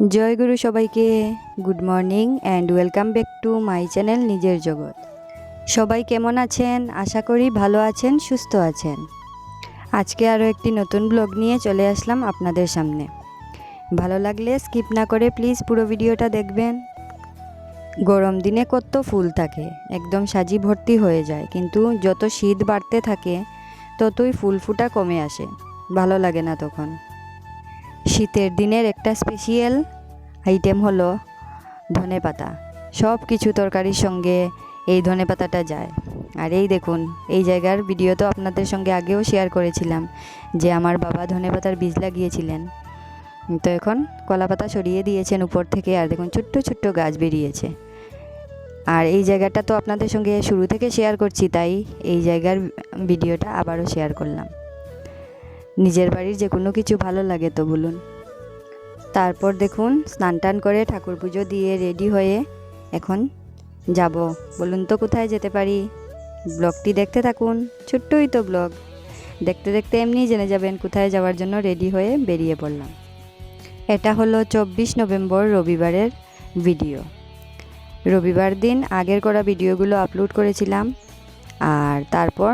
জয় গুরু সবাইকে। Good morning and welcome back to my channel নিজের জগৎ সবাই কেমন আছেন? আশা করি ভালো আছেন, সুস্থ আছেন। আজকে আরও একটি নতুন ব্লগ নিয়ে চলে আসলাম আপনাদের সামনে। ভালো লাগলে স্কিপ না করে প্লিজ পুরো ভিডিওটা দেখবেন। গরম দিনে কত ফুল থাকে, একদম সাজি ভর্তি হয়ে যায়, কিন্তু যত শীত বাড়তে থাকে, ততই ফুল ফুটা কমে আসে। ভালো লাগে না তখন। শীতের দিনের একটা স্পেশিয়াল আইটেম হলো ধনে পাতা। সব কিছু তরকারির সঙ্গে এই ধনে পাতাটা যায়। আর এই দেখুন, এই জায়গার ভিডিও তো আপনাদের সঙ্গে আগেও শেয়ার করেছিলাম যে আমার বাবা ধনে পাতার বীজ লাগিয়েছিলেন। তো এখন কলা পাতা সরিয়ে দিয়েছেন উপর থেকে, আর দেখুন ছোট্ট ছোট্ট গাছ বেরিয়েছে। আর এই জায়গাটা তো আপনাদের সঙ্গে শুরু থেকে শেয়ার করছি, তাই এই জায়গার ভিডিওটা আবারও শেয়ার করলাম। নিজের বাড়ির যে কোনো কিছু ভালো লাগে তো বলুন। তারপর দেখুন, স্নান টান করে ঠাকুর পুজো দিয়ে রেডি হয়ে এখন যাব। বলুন তো কোথায় যেতে পারি? ব্লগটি দেখতে থাকুন, ছোট্টই তো ব্লগ। দেখতে দেখতে এমনি জেনে যাবেন কোথায় যাওয়ার জন্য রেডি হয়ে বেরিয়ে পড়লাম। এটা হলো চব্বিশ নভেম্বর রবিবারের ভিডিও। রবিবার দিন আগের করা ভিডিওগুলো আপলোড করেছিলাম। আর তারপর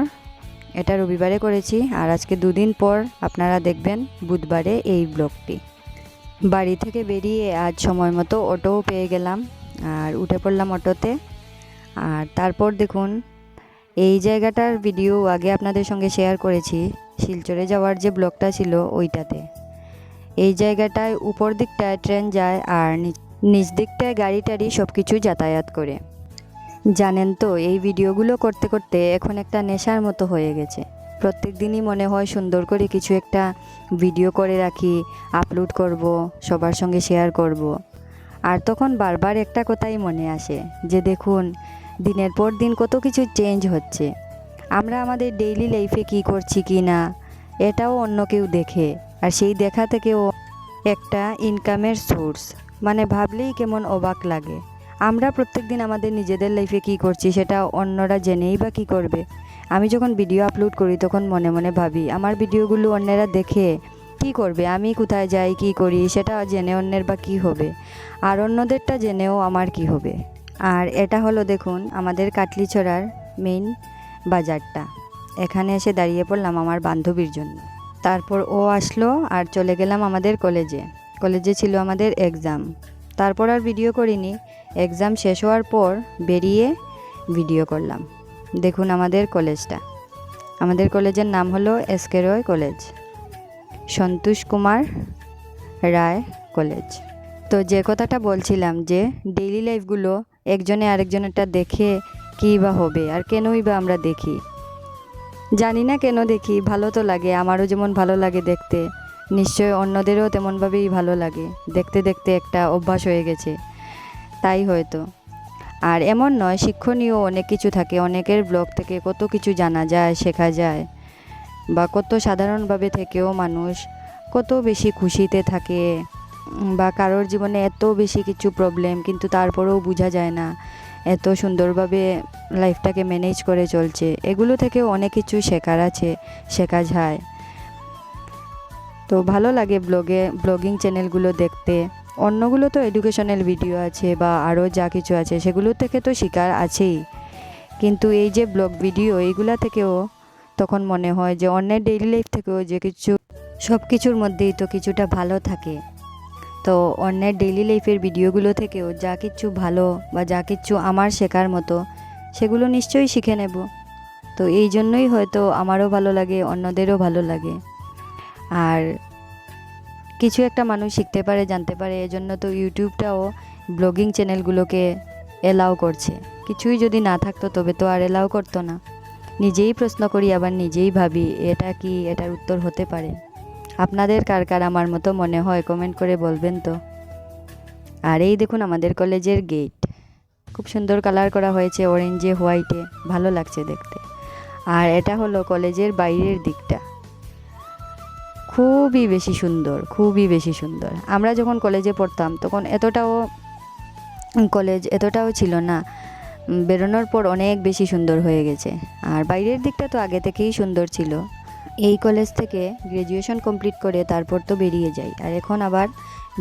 এটা রবিবারে করেছি আর আজকে দুদিন পর আপনারা দেখবেন বুধবারে এই ব্লগটি। বাড়ি থেকে বেরিয়ে আজ সময় মতো অটোও পেয়ে গেলাম, আর উঠে পড়লাম অটোতে। আর তারপর দেখুন, এই জায়গাটার ভিডিও আগে আপনাদের সঙ্গে শেয়ার করেছি, শিলচরে যাওয়ার যে ব্লগটা ছিল ওইটাতে। এই জায়গাটায় উপর দিকটায় ট্রেন যায় আর নিচ দিকটায় গাড়ি টাড়ি সব কিছু যাতায়াত করে। জানেন তো, এই ভিডিওগুলো করতে করতে এখন একটা নেশার মতো হয়ে গেছে। প্রত্যেক দিনই মনে হয় সুন্দর করে কিছু একটা ভিডিও করে রাখি আপলোড করব, সবার সঙ্গে শেয়ার করব। আর তখন বারবার একটা কথাই মনে আসে যে, দেখুন, দিনের পর দিন কত কিছু চেঞ্জ হচ্ছে। আমরা আমাদের ডেইলি লাইফে কি করছি কি না, এটাও অন্য কেউ দেখে। আর সেই দেখা থেকেও একটা ইনকামের সোর্স মানে ভাবলেই কেমন অবাক লাগে। আমরা প্রত্যেক দিন আমাদের নিজেদের লাইফে কি করছি সেটা অন্যরা জেনেই বা কী করবে? আমি যখন ভিডিও আপলোড করি তখন মনে মনে ভাবি, আমার ভিডিওগুলো অন্যেরা দেখে কি করবে? আমি কোথায় যাই, কি করি? সেটা জেনে অন্যের বা কী হবে? আর অন্যদেরটা জেনেও আমার কি হবে? আর এটা হলো দেখুন, আমাদের কাটলিছড়ার মেইন বাজারটা। এখানে এসে দাঁড়িয়ে পড়লাম আমার বান্ধবীর জন্য। তারপর ও আসলো আর চলে গেলাম আমাদের কলেজে কলেজে ছিল আমাদের এক্সাম তারপর আর ভিডিও করিনি। এক্সাম শেষ হওয়ার পর বেরিয়ে ভিডিও করলাম। দেখুন আমাদের কলেজটা আমাদের কলেজের নাম হলো SK Roy college Santosh Kumar Roy college তো যে কথাটা বলছিলাম যে ডেইলি লাইফগুলো একজনে আরেকজনেরটা দেখে কী বা হবে আর কেনই বা আমরা দেখি। জানি না কেন দেখি, ভালো তো লাগে, আমারও যেমন ভালো লাগে দেখতে। নিশ্চয় অন্যদেরও তেমনভাবেই ভালো লাগে। দেখতে দেখতে একটা অভ্যাস হয়ে গেছে। তাই হয়তো। আর এমন নয়, শিক্ষণীয় অনেক কিছু থাকে। অনেকের ব্লগ থেকে কত কিছু জানা যায়, শেখা যায়। বা কত সাধারণভাবে থেকেও মানুষ কত বেশি খুশিতে থাকে। বা কারোর জীবনে এত বেশি কিছু প্রবলেম কিন্তু তারপরেও বোঝা যায় না এত সুন্দরভাবে লাইফটাকে ম্যানেজ করে চলছে। এগুলো থেকে অনেক কিছু শেখার আছে, শেখা যায়। তো ভালো লাগে ব্লগে, ব্লগিং চ্যানেলগুলো দেখতে। অন্যগুলো তো এডুকেশনাল ভিডিও আছে বা আরও যা কিছু আছে, সেগুলো থেকে তো শিকার আছেই। কিন্তু এই যে ব্লগ ভিডিও এইগুলা থেকেও তখন মনে হয় যে অন্যের ডেইলি লাইফ থেকেও যে কিছু, সব কিছুর মধ্যেই তো কিছুটা ভালো থাকে। তো অন্যের ডেইলি লাইফের ভিডিওগুলো থেকেও যা কিছু ভালো বা যা কিছু আমার শেখার মতো, সেগুলো নিশ্চয়ই শিখে নেব। তো এই জন্যই হয়তো আমারও ভালো লাগে, অন্যদেরও ভালো লাগে। আর কিছু একটা মানুষ শিখতে পারে, জানতে পারে, এজন্য তো ইউটিউবটাও ব্লগিং চ্যানেলগুলোকে এলাও করছে। কিছুই যদি না থাকতো তবে তো আর এলাও করতো না। নিজেই প্রশ্ন করি, আবার নিজেই ভাবি, এটা কি এটার উত্তর হতে পারে? আপনাদের কার কার আমার মতো মনে হয়? কমেন্ট করে বলবেন তো। আর এই দেখুন আমাদের কলেজের গেট খুব সুন্দর কালার করা হয়েছে অরেঞ্জে হোয়াইটে ভালো লাগছে দেখতে। আর এটা হলো কলেজের বাইরের দিকটা। খুবই বেশি সুন্দর, খুবই বেশি সুন্দর। আমরা যখন কলেজে পড়তাম, তখন এতটাও কলেজ এতটাও ছিল না। বেরোনোর পর অনেক বেশি সুন্দর হয়ে গেছে। আর বাইরের দিকটা তো আগে থেকেই সুন্দর ছিল। এই কলেজ থেকে গ্র্যাজুয়েশন কমপ্লিট করে তারপর তো বেরিয়ে যাই। আর এখন আবার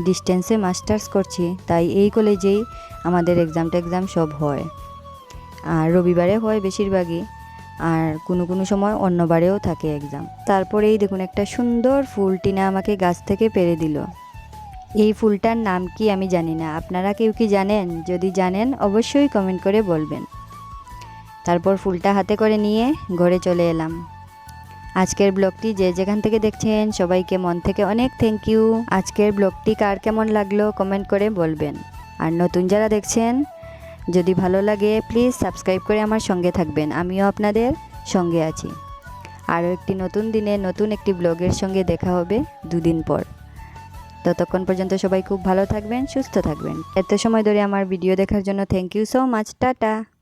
ডিস্টেন্সে মাস্টার্স করছি, তাই এই কলেজেই আমাদের এক্সাম টেক্সাম সব হয়। আর রবিবারে হয় বেশিরভাগই। আর কোনো কোনো সময় অন্যবারেও থাকে এক্সাম তারপরেই দেখুন, একটা সুন্দর ফুল টিনা আমাকে গাছ থেকে পেরে দিল। এই ফুলটার নাম কি আমি জানি না। আপনারা কেউ কি জানেন? যদি জানেন, অবশ্যই কমেন্ট করে বলবেন। তারপর ফুলটা হাতে করে নিয়ে ঘরে চলে এলাম। আজকের ব্লগটি যে যেখান থেকে দেখছেন, সবাইকে মন থেকে অনেক থ্যাংক ইউ আজকের ব্লগটি কার কেমন লাগল কমেন্ট করে বলবেন। আর নতুন যারা দেখছেন যদি ভালো লাগে প্লিজ সাবস্ক্রাইব করে আমার সঙ্গে থাকবেন। আমিও আপনাদের সঙ্গে আছি। আরও একটি নতুন দিনে নতুন একটি ব্লগের সঙ্গে দেখা হবে দুদিন পর। ততক্ষণ পর্যন্ত সবাই খুব ভালো থাকবেন, সুস্থ থাকবেন। এত সময় ধরে আমার ভিডিও দেখার জন্য thank you so much tata.